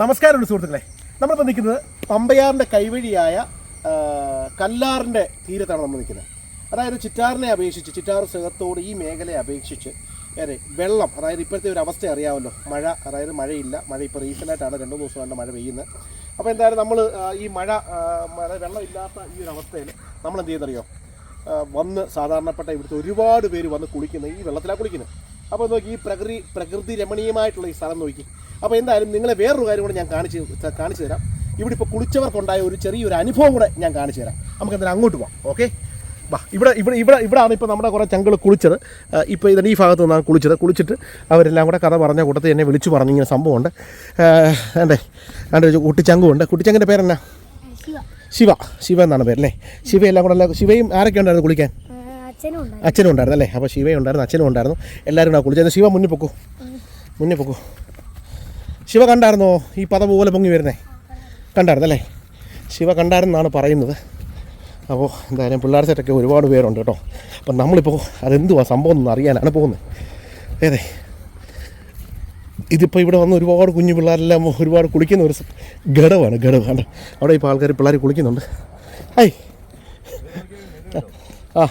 നമസ്കാരമുണ്ട് സുഹൃത്തുക്കളെ. നമ്മളിപ്പോൾ നിൽക്കുന്നത് പമ്പയാറിന്റെ കൈവഴിയായ കല്ലാറിന്റെ തീരത്താണ് നമ്മൾ നിൽക്കുന്നത്. അതായത് ചിറ്റാറിനെ അപേക്ഷിച്ച് ചിറ്റാർ സേഹത്തോട് ഈ മേഖലയെ അപേക്ഷിച്ച് അതെ വെള്ളം അതായത് ഇപ്പോഴത്തെ ഒരു അവസ്ഥ അറിയാമല്ലോ. മഴ അതായത് മഴയില്ല. മഴ ഇപ്പോൾ റീസെന്റായിട്ടാണ് രണ്ട് മൂന്ന് ദിവസം കണ്ട മഴ പെയ്യുന്നത്. അപ്പോൾ എന്തായാലും നമ്മൾ ഈ മഴ ആ, മഴ വെള്ളമില്ലാത്ത ഈ ഒരു അവസ്ഥയിൽ നമ്മൾ എന്ത് ചെയ്യുന്നറിയോ വന്ന് സാധാരണപ്പെട്ട ഇവിടുത്തെ ഒരുപാട് പേര് വന്ന് കുളിക്കുന്നത് ഈ വെള്ളത്തിലാണ് കുളിക്കുന്നത്. അപ്പോൾ നോക്കി ഈ പ്രകൃതി പ്രകൃതി രമണീയമായിട്ടുള്ള ഈ സ്ഥലം നോക്കി. അപ്പോൾ എന്തായാലും നിങ്ങളെ വേറൊരു കാര്യം കൂടെ ഞാൻ കാണിച്ച് കാണിച്ചു തരാം. ഇവിടെ ഇപ്പോൾ കുളിച്ചവർക്കുണ്ടായ ഒരു ചെറിയൊരു അനുഭവം കൂടെ ഞാൻ കാണിച്ചു തരാം. നമുക്ക് എന്തായാലും അങ്ങോട്ട് പോകാം ഓക്കെ? വാ ഇവിടെ ഇവിടെ ഇവിടെ ഇവിടെയാണ് ഇപ്പോൾ നമ്മുടെ കുറേ ചങ്കൾ കുളിച്ചത്. ഇപ്പോൾ ഇതിന്റെ ഈ ഭാഗത്ത് നിന്നാണ് കുളിച്ചത്. കുളിച്ചിട്ട് അവരെല്ലാം കൂടെ കഥ പറഞ്ഞ കൂട്ടത്തിൽ എന്നെ വിളിച്ചു പറഞ്ഞു ഇങ്ങനെ സംഭവമുണ്ട്. അണ്ടേ അണ്ടേ ഒരു കുട്ടിച്ചങ്കുണ്ട്. കുട്ടിച്ചങ്കിന്റെ പേരെന്നാ? ശിവ. ശിവ. എന്നാണ് പേരല്ലേ ശിവ എല്ലാം കൂടെ എല്ലാം ശിവയും ആരൊക്കെ ഉണ്ടായിരുന്നു കുളിക്കാൻ? അച്ഛനും ഉണ്ടായി അച്ഛനും ഉണ്ടായിരുന്നു അല്ലേ? അപ്പോൾ ശിവയും ഉണ്ടായിരുന്നു അച്ഛനും ഉണ്ടായിരുന്നു. എല്ലാവരും കൂടെ കുളിച്ചു ശിവ മുന്നിൽ പൊക്കൂ? മുന്നിൽ പൊക്കൂ? ശിവ കണ്ടായിരുന്നോ ഈ പത പോലെ പൊങ്ങി വരുന്നേ? കണ്ടായിരുന്നു അല്ലേ? ശിവ കണ്ടായിരുന്നാണ് പറയുന്നത്. അപ്പോൾ എന്തായാലും പിള്ളേർ സെറ്റൊക്കെ ഒരുപാട് പേരുണ്ട് കേട്ടോ. അപ്പം നമ്മളിപ്പോൾ അതെന്തുവാ സംഭവം എന്ന് അറിയാനാണ് പോകുന്നത്. അതെ ഇതിപ്പോൾ ഇവിടെ വന്ന് ഒരുപാട് കുഞ്ഞു പിള്ളേരെല്ലാം ഒരുപാട് കുളിക്കുന്ന ഒരു ഘടവാണ് ഘടമാണ് അവിടെ ഇപ്പോൾ ആൾക്കാർ പിള്ളേർ കുളിക്കുന്നുണ്ട്. ഹൈ ആ.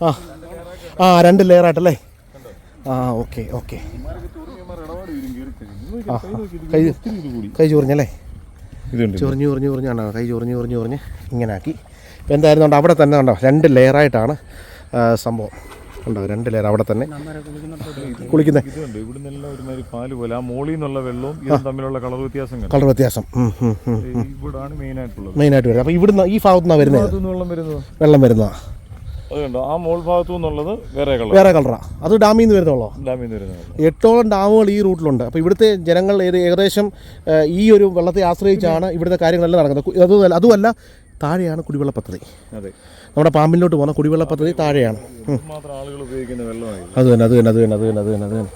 ആ. ആ രണ്ട് ലെയർ ലെയറായിട്ടല്ലേ ആ ഓക്കെ ഓക്കെ ആ കൈ കൈ ചൊറിഞ്ഞല്ലേ? ചൊറിഞ്ഞ് ചൊറിഞ്ഞ് ചൊറിഞ്ഞാണ് കൈ ചൊറിഞ്ഞ് ചൊറിഞ്ഞ് ചൊറിഞ്ഞ്. ഇങ്ങനെ ആക്കി. ഇപ്പം എന്തായിരുന്നു അവിടെ തന്നെ ഉണ്ടോ രണ്ട് ലെയറായിട്ടാണ് സംഭവം. ഉണ്ടോ രണ്ട് ലെയർ അവിടെ തന്നെ കുളിക്കുന്നത് ഇതുണ്ട്. ഇവിടെ നിന്നെല്ലാം ഒരുമാതിരി പാൽ പോലെ. ആ മോളിൽ നിന്നുള്ള വെള്ളവും ഇതും തമ്മിലുള്ള കളർ വ്യത്യാസം കളർ വ്യത്യാസം. ഇവിടാണ് മെയിൻ ആയിട്ടുള്ളത്. മെയിനായിട്ട് വരുന്നത്. അപ്പോൾ ഇവിടുന്ന് ഈ ഭാഗത്തുനിന്നാണ് വരുന്നത്? വെള്ളം വരുന്നതാണ് ആ മോൾ ഭാഗത്തു നിന്നുള്ളത് വേറെ കളർ വേറെ കളറാണ് അത് ഡാമിൽ നിന്ന് വരുന്നുള്ളോ? ഡാമിൽ നിന്ന് വരുന്ന എട്ടോളം ഡാമുകൾ ഈ റൂട്ടിലുണ്ട്. അപ്പോൾ ഇവിടുത്തെ ജനങ്ങൾ ഏകദേശം ഈ ഒരു വെള്ളത്തെ ആശ്രയിച്ചാണ് ഇവിടുത്തെ കാര്യങ്ങളെല്ലാം നടക്കുന്നത്. അതല്ല അതുമല്ല അതുമല്ല താഴെയാണ് കുടിവെള്ള പദ്ധതി. അതെ. നമ്മുടെ പാമ്പിലോട്ട് പോകുന്ന കുടിവെള്ള പദ്ധതി താഴെയാണ്. അത് തന്നെ അത് തന്നെ അത് തന്നെ അത് തന്നെ അത് തന്നെ.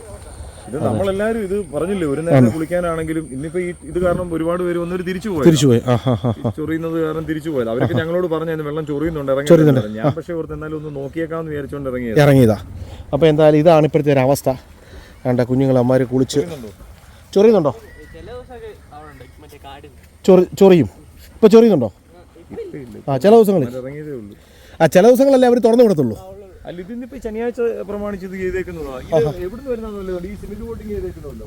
ഇത് നമ്മളെല്ലാരും ഇത് പറഞ്ഞില്ലേ? ഒരു നേരം കുളിക്കാനാണെങ്കിലും ഇന്നിപ്പോ ഈ ഇത് കാരണം ഒരുപാട് പേര് വന്നൊരു തിരിച്ചു പോയി തിരിച്ചു പോയി ചൊറിയുന്നത് കാരണം തിരിച്ചു പോയത്. അവരൊക്കെ ഞങ്ങളോട് പറഞ്ഞു വെള്ളം ചൊറിയുന്നുണ്ട് ഇറങ്ങി ഞാൻ പക്ഷേ ഓർത്ത് എന്നാലും ഒന്ന് നോക്കിയേക്കാന്ന് വിചാരിച്ചോണ്ട് ഇറങ്ങിയത്. ഇറങ്ങിയതാ. അപ്പൊ എന്തായാലും ഇതാണ് ഇപ്പോഴത്തെ ഒരു അവസ്ഥ. വേണ്ട കുഞ്ഞുങ്ങൾ അമ്മമാർ കുളിച്ച് ചൊറിയുന്നുണ്ടോ? ചൊറി ചൊറിയും. ഇപ്പൊ ചൊറിയുന്നുണ്ടോ? ആ ചില ദിവസങ്ങളിൽ. ഉള്ളൂ. ആ ചില ദിവസങ്ങളല്ലേ അവർ തുറന്നു വിടത്തുള്ളൂ? അല്ല ഇതിന്നിപ്പോ ഈ ശനിയാഴ്ച പ്രമാണിച്ച് ഇത് ചെയ്തേക്കുന്നതാ. ഇത് എവിടുന്ന് വരുന്നതല്ലോ ഈ സിമെന്റ് ബോട്ടിങ് ചെയ്തേക്കുന്നതല്ലോ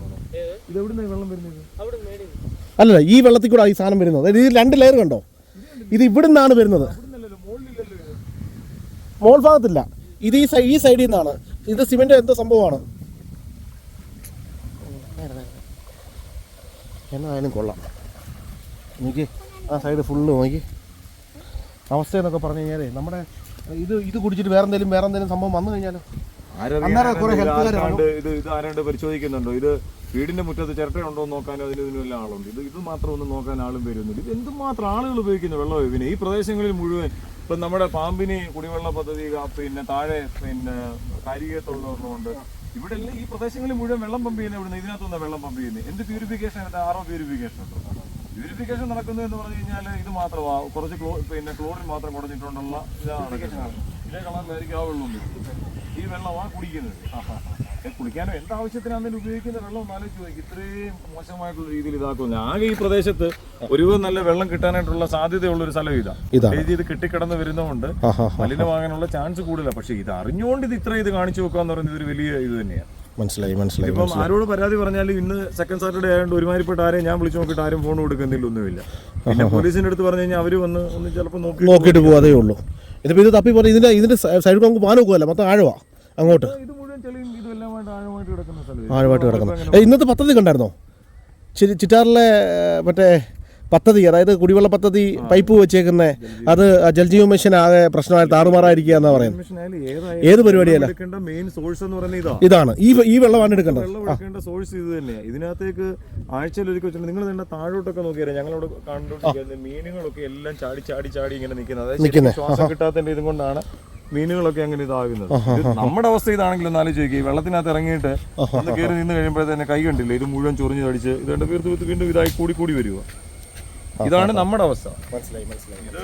ഇത് എവിടുന്ന വെള്ളം വരുന്നത്? അല്ലല്ല ഈ വെള്ളത്തിൽ കൂടെ ഈ സാധനം വരുന്നത്. അതായത് ഈ രണ്ട് ലെയർ കണ്ടോ? ഇത് ഇവിടെ നിന്നാണ് വരുന്നത്. മോൾ ഭാഗത്തില്ല. ഇത് ഈ സൈ ഈ സൈഡിൽ നിന്നാണ്. ഇത് സിമെന്റ് എന്തോ സംഭവമാണ്. എന്നായാലും കൊള്ളാം. നോക്കി ആ സൈഡ് ഫുള്ള് നോക്കി അവസ്ഥ എന്നൊക്കെ പറഞ്ഞു കഴിഞ്ഞാലേ നമ്മുടെ ഇത് ഇത് കുടിച്ചിട്ട് വേറെ എന്തെങ്കിലും വേറെ എന്തെങ്കിലും സംഭവം വന്നു കഴിഞ്ഞാലോ? അന്നേരം കുറേ ഹെൽത്തുകാർ ഇത് ഇത് ആരാണ്ട് പരിശോധിക്കുന്നുണ്ടോ? ഇത് വീടിന്റെ മുറ്റത്ത് ചിരട്ടയുണ്ടോ എന്ന് നോക്കാനോ അതിന് ഇതിനും എല്ലാം ആളുണ്ട്. ഇത് ഇത് മാത്രം ഒന്നും നോക്കാൻ ആളും വരുന്നില്ല ഇത് എന്തുമാത്രം ആളുകൾ ഉപയോഗിക്കുന്ന വെള്ളം പിന്നെ ഈ പ്രദേശങ്ങളിൽ മുഴുവൻ ഇപ്പം നമ്മുടെ പാമ്പിനി കുടിവെള്ള പദ്ധതി പിന്നെ താഴെ പിന്നെ കാരികത്തുള്ളവരുണ്ട് ഇവിടെ എല്ലാം ഈ പ്രദേശങ്ങളിൽ മുഴുവൻ വെള്ളം പമ്പ് ചെയ്യുന്ന ഇവിടുന്ന് ഇതിനകത്തുനിന്ന് വെള്ളം പമ്പ് ചെയ്യുന്നത് എന്ത് പ്യൂരിഫിക്കേഷൻ ആറോ പ്യൂരിഫിക്കേഷൻ ഉണ്ടോ? പ്യൂരിഫിക്കേഷൻ നടക്കുന്നു എന്ന് പറഞ്ഞു കഴിഞ്ഞാൽ ഇത് മാത്രമാ. കുറച്ച് ക്ലോ പിന്നെ ക്ലോറിൻ മാത്രം കുറഞ്ഞിട്ടുണ്ടുള്ള ഇതാണ് ഇതേ കളറിലായിരിക്കും ആ വെള്ളം. ഈ വെള്ളമാണ് കുടിക്കുന്നത്. ഏ, എന്താവശ്യത്തിനാണ് അതിന് ഉപയോഗിക്കുന്ന വെള്ളം ഒന്ന് ആലോചിച്ച് നോക്കി. ഇത്രയും മോശമായിട്ടുള്ള രീതിയിൽ ഇതാക്കുന്നു ആകെ ഈ പ്രദേശത്ത് ഒരു നല്ല വെള്ളം കിട്ടാനായിട്ടുള്ള സാധ്യതയുള്ള ഒരു സ്ഥലം ഇതാ. ഇതാണ്. ഇത് കെട്ടിക്കിടന്ന് വരുന്നതുകൊണ്ട് മലിനമാകാനുള്ള ചാൻസ് കൂടുതലാണ് പക്ഷേ ഇത് അറിഞ്ഞുകൊണ്ട് ഇത് ഇത്ര ഇത് കാണിച്ചു വെക്കുക എന്ന് പറയുന്നത് ഒരു വലിയ ഇത് തന്നെയാണ് മനസ്സിലായി മനസ്സിലായി ഇപ്പം ആരോട് പരാതി പറഞ്ഞാലും ഇന്ന് സെക്കൻഡ് സാറ്റർഡേ ആയതുകൊണ്ട് ഒരുമാതിരിപ്പെട്ട ആരെയും ഞാൻ വിളിച്ചു നോക്കിയിട്ട് ആരും ഫോൺ കൊടുക്കുന്നില്ല ഒന്നുമില്ല. പിന്നെ പോലീസിന്റെ അടുത്ത് പറഞ്ഞു കഴിഞ്ഞാൽ അവർ വന്ന് ഒന്ന് ചിലപ്പോൾ നോക്കി നോക്കിയിട്ട് പോകാതേ ഉള്ളൂ. ഇതിപ്പോൾ ഇത് തപ്പി പറഞ്ഞു ഇതിന്റെ ഇതിന്റെ സൈഡ് നമുക്ക് പാൽ നോക്കുമല്ലോ മൊത്തം ആഴവാ അങ്ങോട്ട്. ആഴമായിട്ട് കിടക്കുന്ന സ്ഥലം ആഴമായിട്ട് കിടക്കുന്നു. ഏ, ഇന്നത്തെ പത്രത്തിൽ കണ്ടായിരുന്നോ? ചിറ്റാറിലെ മറ്റേ പദ്ധതി അതായത് കുടിവെള്ള പദ്ധതി പൈപ്പ് വെച്ചേക്കുന്നത് അത് ജൽജീവ മിഷൻ ആകെ പ്രശ്നമായി താറുമാറായിരിക്കുക എന്നാ പറയുന്നത്. ഏത് പരിപാടിയല്ല? മെയിൻ സോഴ്സ് എന്ന് പറയുന്നത് ഇതാണ്. ഈ ഈ വെള്ളമാണ് എടുക്കേണ്ടത്. വെള്ളം സോഴ്സ് ഇത് തന്നെയാണ് ഇതിനകത്തേക്ക് ആഴ്ചയിൽ ഒരിക്കൽ നിങ്ങൾ തന്നെ താഴോട്ടൊക്കെ നോക്കിയാൽ ഞങ്ങളോട് കണ്ടോണ്ടിരിക്കുന്നത് മീനുകളൊക്കെ എല്ലാം ചാടി ചാടി ചാടി ഇങ്ങനെ നിൽക്കുന്നത്. അതായത് ശ്വാസം കിട്ടാത്തതിന്റെ ഇതും കൊണ്ടാണ് മീനുകളൊക്കെ അങ്ങനെ ഇതാകുന്നത്. നമ്മുടെ അവസ്ഥ ഇതാണെങ്കിലും നാല് ചോദിക്കുക ഈ വെള്ളത്തിനകത്ത് ഇറങ്ങിയിട്ട് ഒന്ന് കയറി നിന്ന് കഴിയുമ്പോഴത്തേനെ കൈ കണ്ടില്ലേ? ഇത് മുഴുവൻ ചൊറിഞ്ഞ് തടിച്ച്. ഇത് വീർത്ത് വീർത്ത് വീണ്ടും ഇതായി കൂടി കൂടി വരിക ഇതാണ് നമ്മുടെ അവസ്ഥ. മനസ്സിലായി മനസ്സിലായി. ഇത്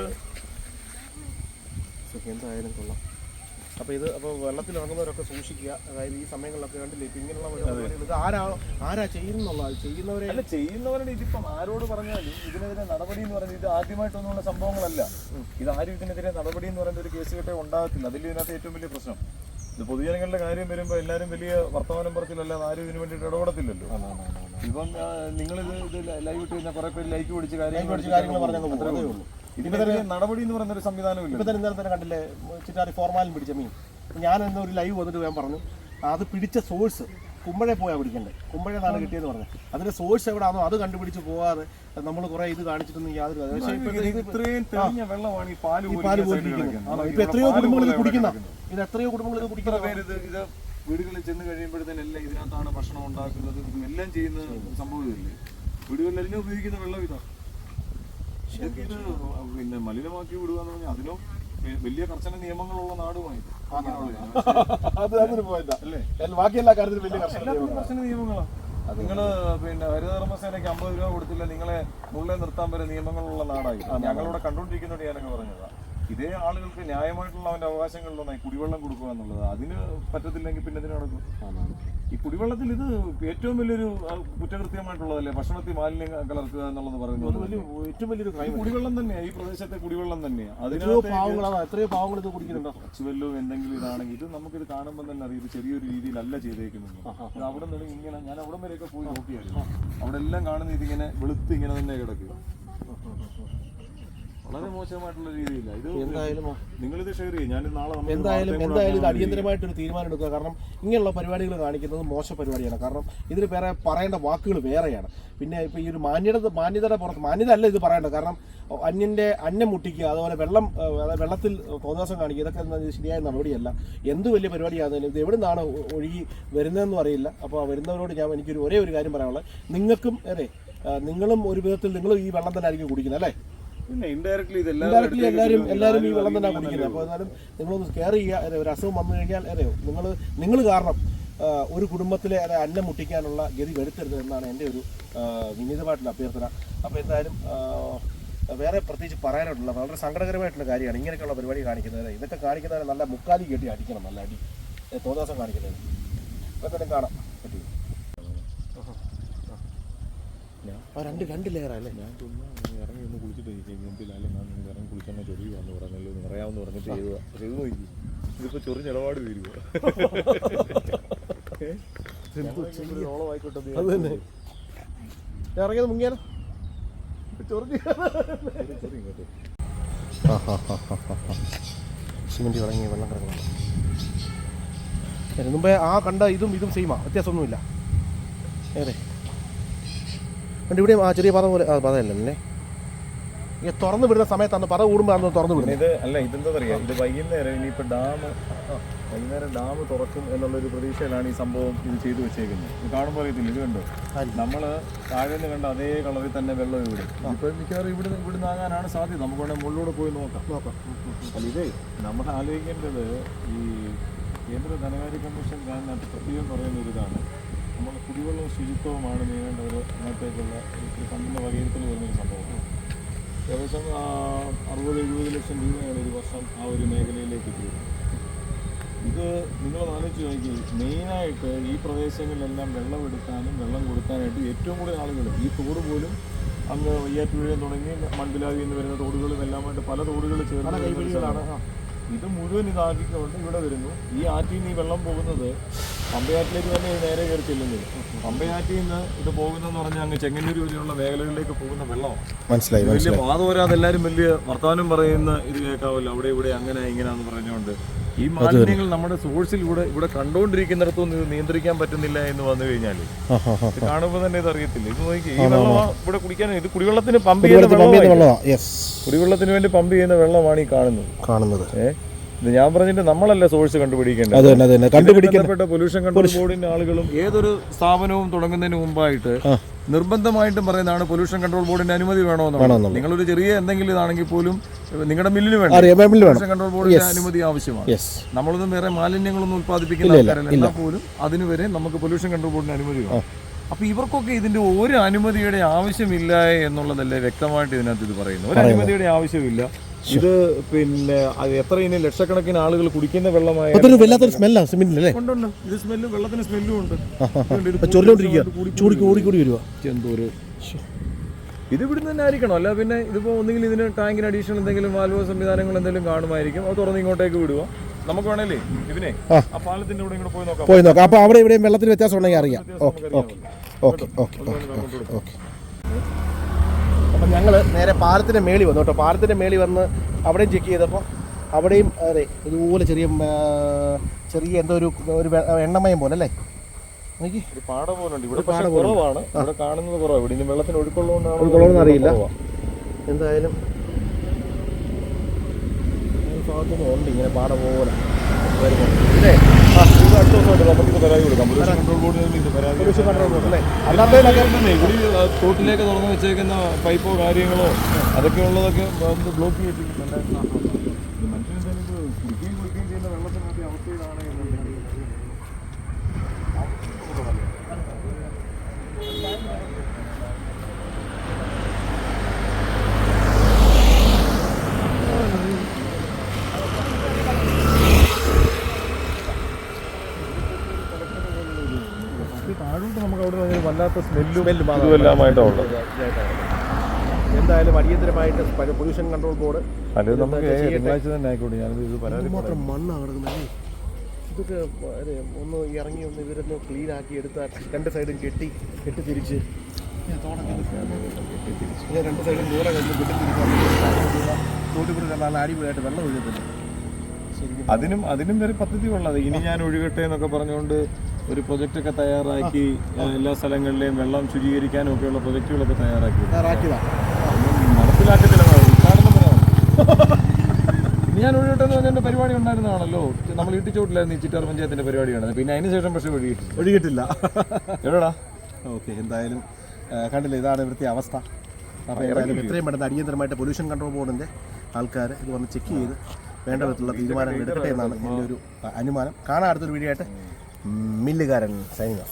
എന്തായാലും കൊള്ളാം. അപ്പോൾ ഇത് അപ്പോൾ വെള്ളത്തിൽ ഇറങ്ങുന്നവരൊക്കെ സൂക്ഷിക്കുക. അതായത് ഈ സമയങ്ങളിലൊക്കെ കണ്ടില്ലേ ഇപ്പം ഇങ്ങനെയുള്ള പരിപാടികൾ ഇത് ആരാ ആരാ ചെയ്യുന്നുള്ള ചെയ്യുന്നവരെ അല്ല ചെയ്യുന്നവരുടെ ഇതിപ്പം ആരോട് പറഞ്ഞാലും ഇതിനെതിരെ നടപടി എന്ന് പറയുന്നത് ഇത് ആദ്യമായിട്ടൊന്നുള്ള സംഭവങ്ങളല്ല. ഇത് ആരും ഇതിനെതിരെ നടപടി എന്ന് പറയുന്ന ഒരു കേസ് കെട്ടേ ഉണ്ടാകത്തില്ല. അതിൽ ഇതിനകത്ത് ഏറ്റവും വലിയ പ്രശ്നം. ഇത് പൊതുജനങ്ങളുടെ കാര്യം വരുമ്പോൾ എല്ലാവരും വലിയ വർത്തമാനം പറച്ചിലല്ലാതെ ആരും ഇതിനു വേണ്ടിയിട്ട് ഇടപെടത്തില്ലല്ലോ. ഇപ്പം നിങ്ങളിത് ഇത് ലൈവ് ഇട്ട് കഴിഞ്ഞാൽ കുറെ പേര് ലൈക്ക് പിടിച്ച് കാര്യം കാര്യങ്ങൾ പറഞ്ഞങ്ങ് പോകും. അതേ ഉള്ളൂ. ഇതിനെതിരെ നടപടി എന്ന് പറയുന്ന ഒരു സംവിധാനമില്ല ഇപ്പൊ തന്നെ ഇന്നലെ തന്നെ കണ്ടില്ലേ ചിറ്റാറി ഫോർമാലിൻ പിടിച്ച മീൻ. ഞാൻ ഇന്ന് ഒരു ലൈവ് വന്നിട്ട് ഞാൻ പറഞ്ഞു അത് പിടിച്ച സോഴ്സ് കുമ്പഴ പോയാൽ പിടിക്കണ്ടേ? കുമ്പഴന്നാണ് കിട്ടിയെന്ന് പറഞ്ഞത്. അതിന്റെ സോഴ്സ് എവിടെയാണോ അത് കണ്ടുപിടിച്ച് പോവാതെ നമ്മൾ കുറെ ഇത് കാണിച്ചിട്ടൊന്നും യാതൊരു വെള്ളമാണ് ഈ പാൽ പോലും ഇപ്പൊ എത്രയോ കുടുംബങ്ങൾ ഇത് കുടിക്കുന്ന ഇത് എത്രയോ കുടുംബങ്ങൾ ഇത് കുടിക്കുന്ന വീടുകളിൽ ചെന്ന് കഴിയുമ്പോഴത്തേന് എല്ലാം ഇതിനകത്താണ് ഭക്ഷണം ഉണ്ടാക്കുന്നത് എല്ലാം ചെയ്യുന്ന സംഭവം ഇതല്ലേ വീടുകളിൽ ഉപയോഗിക്കുന്ന വെള്ളം ഇതാ. ഇതൊക്കെ ഇത് പിന്നെ മലിനമാക്കി വിടുക എന്ന് പറഞ്ഞാൽ അതിനും വലിയ കർശന നിയമങ്ങളുള്ള നാടുമായി അത് അതൊരു പോയിന്റാ അല്ലേ? ബാക്കി എല്ലാ കാര്യത്തിലും വലിയ കർശന നിയമങ്ങളാണ് നിങ്ങൾ പിന്നെ ഹരിതകർമ്മസേനയ്ക്ക് അമ്പത് രൂപ കൊടുത്തില്ല നിങ്ങളെ മുള്ളേ നിർത്താൻ വരെ നിയമങ്ങളുള്ള നാടായി ഞങ്ങളിവിടെ കണ്ടുകൊണ്ടിരിക്കുന്നുണ്ട് ഞാനൊക്കെ പറഞ്ഞതാ. ഇതേ ആളുകൾക്ക് ന്യായമായിട്ടുള്ള അവന്റെ അവകാശങ്ങളിലൊന്നായി കുടിവെള്ളം കൊടുക്കുക എന്നുള്ളത് അതിന് പറ്റത്തില്ലെങ്കിൽ പിന്നെ ഇതിന് നടക്കും ഈ കുടിവെള്ളത്തിൽ ഇത് ഏറ്റവും വലിയൊരു കുറ്റകൃത്യമായിട്ടുള്ളതല്ലേ? ഭക്ഷണത്തിൽ മാലിന്യം കലർത്തുക എന്നുള്ളത് പറയുന്നത് ഏറ്റവും വലിയൊരു ക്രൈം കുടിവെള്ളം തന്നെയാണ് ഈ പ്രദേശത്തെ കുടിവെള്ളം തന്നെയാണ് അതിനകത്ത് പാവങ്ങളാണ് എത്രയോ പാവങ്ങൾ ഇത് കുടിക്കുന്നുണ്ടോ? കുറച്ചുവല്ലോ എന്തെങ്കിലും ഇതാണെങ്കിൽ ഇത് നമുക്കിത് കാണുമ്പോൾ തന്നെ അറിയാം. ഇത് ചെറിയൊരു രീതിയിലല്ല ചെയ്തേക്കുന്നത്. ഇത് അവിടെ നിന്ന് ഇങ്ങനെ ഞാൻ അവിടെ വരെയൊക്കെ പോയി നോക്കിയായിരുന്നു. അവിടെ എല്ലാം കാണുന്ന ഇതിങ്ങനെ വെളുത്ത് ഇങ്ങനെ തന്നെ കിടക്കുക വളരെ മോശമായിട്ടുള്ള രീതിയില്ല. ഇത് എന്തായാലും നിങ്ങളിത് ഷെയർ ചെയ്യും. ഞാൻ നാളെ എന്തായാലും എന്തായാലും ഇത് അടിയന്തരമായിട്ടൊരു തീരുമാനം എടുക്കുക കാരണം ഇങ്ങനെയുള്ള പരിപാടികൾ കാണിക്കുന്നത് മോശ പരിപാടിയാണ്. കാരണം ഇതിന് വേറെ പറയേണ്ട വാക്കുകൾ വേറെയാണ്. പിന്നെ ഇപ്പോൾ ഈ ഒരു മാന്യത മാന്യതയുടെ പുറത്ത് മാന്യത അല്ല ഇത് പറയേണ്ടത്. കാരണം അന്യന്റെ അന്നം മുട്ടിക്കുക അതുപോലെ വെള്ളം വെള്ളത്തിൽ തോന്നാസം കാണിക്കുക ഇതൊക്കെ ശരിയായ നടപടിയല്ല. എന്ത് വലിയ പരിപാടിയാണെങ്കിലും ഇത് എവിടെ നിന്നാണ് ഒഴുകി വരുന്നതെന്നും അറിയില്ല. അപ്പോൾ വരുന്നവരോട് ഞാൻ എനിക്കൊരു ഒരേ ഒരു കാര്യം പറയാനുള്ളത്. നിങ്ങൾക്കും അതെ നിങ്ങളും ഒരു വിധത്തിൽ നിങ്ങളും ഈ വെള്ളം തന്നെ ആയിരിക്കും കുടിക്കുന്നത് അല്ലേ? ഇൻഡയറക്ട്ലി ഇൻഡയറക്ട്ലി എല്ലാവരും എല്ലാവരും ഈ വെള്ളം തന്നെ കുടിക്കുന്നത്. അപ്പോൾ എന്നാലും നിങ്ങളൊന്ന് കെയർ ചെയ്യുക. അതെ, ഒരു അസുഖം വന്നു കഴിഞ്ഞാൽ അറിയോ നിങ്ങൾ നിങ്ങൾ കാരണം ഒരു കുടുംബത്തിലെ അതെ, അന്നം മുട്ടിക്കാനുള്ള ഗതി വരുത്തരുത് എന്നാണ് എന്റെ ഒരു വിനീതമായിട്ടുള്ള അഭ്യർത്ഥന. അപ്പോൾ എന്തായാലും വേറെ പ്രത്യേകിച്ച് പറയാനായിട്ടുള്ള വളരെ സങ്കടകരമായിട്ടുള്ള കാര്യമാണ് ഇങ്ങനെയൊക്കെയുള്ള പരിപാടി കാണിക്കുന്നത് ഇതൊക്കെ കാണിക്കുന്നവരെ നല്ല മുക്കാലി കെട്ടി അടിക്കണം നല്ല അടി. തോന്നാസം കാണിക്കുന്നത് അപ്പോൾ തന്നെ കാണാം. പറ്റി. ആ രണ്ട് രണ്ട് ലെയറല്ലേ ഞാൻ ചുമ്മാ ഇറങ്ങി ഒന്ന് കുളിച്ചിട്ട് ഇരിക്കും മുമ്പിൽ അല്ലെങ്കിൽ ഞാൻ നിങ്ങൾ ഇറങ്ങി കുളിച്ചെന്നെ ചൊറിയുക എന്ന് പറഞ്ഞല്ലോ എന്ന് പറയാമെന്ന് പറഞ്ഞിട്ട് ചെയ്തു. ചെയ്തു നോക്കി. ഇതിപ്പോൾ ചൊറി നിലപാട് വരുക. ഓളമായിക്കോട്ടെ അത് തന്നെ. ഇറങ്ങിയത് മുങ്ങിയാലോ? ചൊറിഞ്ഞ്. സിമെന്റ് ഇറങ്ങി വെള്ളം കിടക്കണം അതിന് മുമ്പേ ആ കണ്ട ഇതും ഇതും സെയിമാ വ്യത്യാസമൊന്നുമില്ല. ഏറെ കണ്ട് ഇവിടെയും ആ ചെറിയ പാത പോലെ ആ പാതയല്ലേ ഈ തുറന്നു വിടുന്ന സമയത്താണ് പറ കൂടുമ്പോഴാണ് തുറന്നു വിടുന്നത്. ഇത് അല്ല ഇതെന്താ പറയാ? ഇത് വൈകുന്നേരം ഇനിയിപ്പോ ഡാം വൈകുന്നേരം ഡാം തുറക്കും എന്നുള്ളൊരു പ്രതീക്ഷയിലാണ് ഈ സംഭവം ഇത് ചെയ്തു വെച്ചേക്കുന്നത്. ഇത് കാണുമ്പോൾ അറിയത്തില്ല ഇത് കണ്ടോ? നമ്മൾ നമ്മൾ താഴെ നിന്ന് കണ്ട അതേ കളറിൽ തന്നെ വെള്ളം ഇവിടെ. ഇപ്പൊ മിക്കവാറും ഇവിടെ ഇവിടുന്ന് ആകാനാണ് സാധ്യത. നമുക്ക് വേണമെങ്കിൽ മുകളിലൂടെ പോയി നോക്കാം. നോക്കാം. അല്ല ഇതേ നമ്മൾ ആലോചിക്കേണ്ടത് ഈ കേന്ദ്ര ധനകാര്യ കമ്മീഷൻ കാരണം പ്രത്യേകം പറയുന്ന ഒരു ഇതാണ് നമ്മൾ കുടിവെള്ളവും ശുചിത്വവുമാണ് മെയിനായിട്ട് അവർ അതിനകത്തേക്കുള്ള ഫണ്ടിന്റെ വകയിരുത്തൽ വരുന്നൊരു സംഭവമാണ്. ഏകദേശം അറുപത് എഴുപത് ലക്ഷം രൂപയാണ് ഒരു വർഷം ആ ഒരു മേഖലയിലേക്ക് എത്തിയത്. ഇത് നിങ്ങൾ ആലോചിച്ച് നോക്കി മെയിനായിട്ട് ഈ പ്രദേശങ്ങളിലെല്ലാം വെള്ളം എടുക്കാനും വെള്ളം കൊടുക്കാനായിട്ട് ഏറ്റവും കൂടുതൽ ആളുകൾ ഈ തോട് പോലും അങ്ങ് വയ്യാറ്റുപുഴയിൽ തുടങ്ങി മൺപിലാവി എന്ന് വരുന്ന തോടുകളും എല്ലാമായിട്ട് പല തോടുകൾ ചേർന്ന് കൈവഴികളാണ് ഇത് മുഴുവൻ ഇതാക്കിക്കൊണ്ട് ഇവിടെ വരുന്നു. ഈ ആറ്റിൽ നിന്ന് ഈ വെള്ളം പോകുന്നത് പമ്പയാറ്റിലേക്ക് തന്നെ നേരെ കയറി ചെല്ലുന്നത്. പമ്പയാറ്റിൽ നിന്ന് ഇത് പോകുന്നതെന്ന് പറഞ്ഞാൽ അങ്ങ് ചെങ്ങന്നൂർ വരെയുള്ള മേഖലകളിലേക്ക് പോകുന്ന വെള്ളമാണ്. മനസ്സിലായി വലിയ വാദവരാതെ എല്ലാവരും വലിയ വർത്തമാനം പറയുന്ന ഇത് കേൾക്കാമല്ലോ. അവിടെ ഇവിടെ അങ്ങനെ ഇങ്ങനെയാന്ന് പറഞ്ഞുകൊണ്ട്. ഈ മാലിന്യങ്ങൾ നമ്മുടെ സോഴ്സിലൂടെ ഇവിടെ കണ്ടുകൊണ്ടിരിക്കുന്നിടത്തൊന്നും ഇത് നിയന്ത്രിക്കാൻ പറ്റുന്നില്ല എന്ന് വന്നു കഴിഞ്ഞാൽ ഇത് കാണുമ്പോൾ തന്നെ ഇത് അറിയത്തില്ല. ഇത് നോക്കി ഈ വെള്ളം ഇവിടെ കുടിക്കാൻ ഇത് കുടിവെള്ളത്തിന് പമ്പ് ചെയ്യുന്ന വെള്ളമാണ് കുടിവെള്ളത്തിന് വേണ്ടി പമ്പ് ചെയ്യുന്ന വെള്ളമാണ് ഈ കാണുന്നത്. കാണുന്നത്. ഏഹ് ഇത് ഞാൻ പറഞ്ഞിട്ട് നമ്മളല്ല സോഴ്സ് കണ്ടുപിടിക്കേണ്ടത്? പൊല്യൂഷൻ കൺട്രോൾ ബോർഡിന്റെ ആളുകളും ഏതൊരു സ്ഥാപനവും തുടങ്ങുന്നതിന് മുമ്പായിട്ട് നിർബന്ധമായിട്ടും പറയുന്നതാണ് പൊല്യൂഷൻ കൺട്രോൾ ബോർഡിന്റെ അനുമതി നിങ്ങൾ നിങ്ങളൊരു ചെറിയ എന്തെങ്കിലും ഇതാണെങ്കിൽ പോലും നിങ്ങളുടെ മില്ലിന് വേണം. പൊല്യൂഷൻ കൺട്രോൾ ബോർഡിന്റെ അനുമതി ആവശ്യമാണ്. നമ്മളൊന്നും വേറെ മാലിന്യങ്ങളൊന്നും ഉത്പാദിപ്പിക്കുന്ന ആൾക്കാരല്ല. പോലും അതിനുവരെ നമുക്ക് പൊല്യൂഷൻ കൺട്രോൾ ബോർഡിന്റെ അനുമതി വേണം. അപ്പൊ ഇവർക്കൊക്കെ ഇതിന്റെ ഒരു അനുമതിയുടെ ആവശ്യമില്ല എന്നുള്ളതല്ലേ വ്യക്തമായിട്ട് ഇതിനകത്ത് ഇത് പറയുന്നു ഒരു അനുമതിയുടെ ആവശ്യമില്ല. ഇത് പിന്നെ അത് എത്ര ഇനി ലക്ഷക്കണക്കിന് ആളുകൾ കുടിക്കുന്ന വെള്ളമായ അതൊരു വല്ലാത്തൊരു സ്മെല്ലാണ് സിമെന്റിൽ അല്ലേ? ഉണ്ടുണ്ട്. ഇത് സ്മെല്ലും വെള്ളത്തിന് സ്മെല്ലും ഉണ്ട്. കൂടി ചൂടി കൂടി കൂടി എന്തോ ഇത് ഇവിടുന്ന് തന്നെ ആയിരിക്കണം? അല്ല പിന്നെ ഇതിപ്പോ ഒന്നുകിൽ ഇതിന് ടാങ്കിന് അഡീഷണൽ എന്തെങ്കിലും വാൽവോ സംവിധാനങ്ങൾ എന്തെങ്കിലും കാണുമായിരിക്കും. അത് തുറന്ന് ഇങ്ങോട്ടേക്ക് വിടുക നമുക്ക് വേണമല്ലേ ഇതിനെ ആ. ആ പാലത്തിന്റെ കൂടെ ഇങ്ങോട്ട് പോയി നോക്കാം. പോയി നോക്കാം. അപ്പോൾ അവിടെ ഇവിടെയും വെള്ളത്തിന് വ്യത്യാസം ഉണ്ടെങ്കിൽ അറിയാം. Okay okay okay okay okay അപ്പം ഞങ്ങൾ നേരെ പാലത്തിന്റെ മേളി വന്നു കേട്ടോ. പാലത്തിന്റെ മേളി വന്ന് അവിടെയും ചെക്ക് ചെയ്തപ്പോൾ അവിടെയും അതെ ഇതുപോലെ ചെറിയ ചെറിയ എന്തോ ഒരു ഒരു എണ്ണമയം പോലെ അല്ലേ? ഒരു പാട പോലുണ്ട് ഇവിടെ കുറവാണ്. ഇവിടെ കാണുന്നത് കുറവാണ് ഇവിടെ ഇനി വെള്ളത്തിന് ഒഴുക്കുള്ളതുകൊണ്ടാണ് ഒഴുക്കുള്ളതെന്ന് അറിയില്ല. എന്തായാലും ഉണ്ട് ഇങ്ങനെ പാട പോലെ. വരുമ്പോൾ ആ, ഇത് അടുത്ത ദിവസമായിട്ട് നമുക്കിത് പരാതി കൊടുക്കാം പൊല്യൂഷൻ കൺട്രോൾ പരാതി പൊല്യൂഷൻ ബോർഡ് അല്ലേ അല്ലാത്തതിനൊക്കെ തോട്ടിലേക്ക് തുറന്നു വെച്ചേക്കുന്ന പൈപ്പോ കാര്യങ്ങളോ അതൊക്കെ ഉള്ളതൊക്കെ ബ്ലോക്ക് ചെയ്തിട്ടുണ്ട് മനുഷ്യനെന്തായാലും ഇത് കുടിക്കുകയും കുടിക്കുകയും ചെയ്യുന്ന വെള്ളത്തിനൊക്കെ അവസ്ഥയിലാണ് എന്നുണ്ടെങ്കിൽ താഴോട്ട് നമുക്ക് അവിടെ നിന്ന് വല്ലാത്ത സ്മെല്ലും മാത്രം. ഇതുമെല്ലാമായിട്ടുള്ളത് എന്തായാലും അടിയന്തരമായിട്ട് പൊല്യൂഷൻ കൺട്രോൾ ബോർഡ് അല്ലെ നമുക്ക് തിങ്കളാഴ്ച തന്നെ ആയിക്കോട്ടെ ഞാനിത് ഇത് പരാതി മാത്രം മണ്ണാണ് കിടക്കുന്നത് ഇതൊക്കെ ഒന്ന് ഇറങ്ങി ഒന്ന് ഇവരൊന്ന് ക്ലീൻ ആക്കി എടുത്താൽ രണ്ട് സൈഡും കെട്ടി കെട്ടി തിരിച്ച് ഇങ്ങനെ രണ്ട് സൈഡും ദൂരെ കെട്ടി തിരിച്ചാൽ തോട്ടുപുറ നല്ല അടിപൊളിയായിട്ട് വെള്ളം ഒഴുകത്തില്ല. അതിനും അതിനും വരെ പദ്ധതി ഉള്ളത് ഇനി ഞാൻ ഒഴുകട്ടെ എന്നൊക്കെ പറഞ്ഞുകൊണ്ട് ഒരു പ്രൊജക്റ്റ് ഒക്കെ തയ്യാറാക്കി എല്ലാ സ്ഥലങ്ങളിലെയും വെള്ളം ശുചീകരിക്കാനും ഒക്കെയുള്ള പ്രൊജക്റ്റുകളൊക്കെ തയ്യാറാക്കി. നടപ്പിലാക്കത്തില്ല ഞാൻ ഒഴിവിട്ടെന്ന് പറഞ്ഞ പരിപാടി ഉണ്ടായിരുന്നതാണല്ലോ. നമ്മൾ ഇട്ടിച്ചോട്ടില്ലായിരുന്നു ഈ ചിറ്റാർ പഞ്ചായത്തിന്റെ ഉണ്ടായിരുന്നു പിന്നെ അതിന് ശേഷം പക്ഷേ ഒഴുകിയിട്ടില്ല ഒഴുകിയിട്ടില്ല എവിടെടാ? ഓക്കെ എന്തായാലും കണ്ടില്ല കണ്ടില്ലേ ഇതാണ് ഇവിടുത്തെ അവസ്ഥ. അപ്പോൾ എന്തായാലും എത്രയും പെട്ടെന്ന് അടിയന്തരമായിട്ട് പൊല്യൂഷൻ കൺട്രോൾ ബോർഡിന്റെ ആൾക്കാർ ഇത് വന്ന് ചെക്ക് ചെയ്ത് വേണ്ട വിധത്തിലുള്ള തീരുമാനങ്ങൾ എടുക്കട്ടെ എന്നാണ് എന്റെ ഒരു അനുമാനം. കാണാൻ അടുത്തൊരു വീഡിയോ ആയിട്ട്. மில்லுக்காரன் சைனா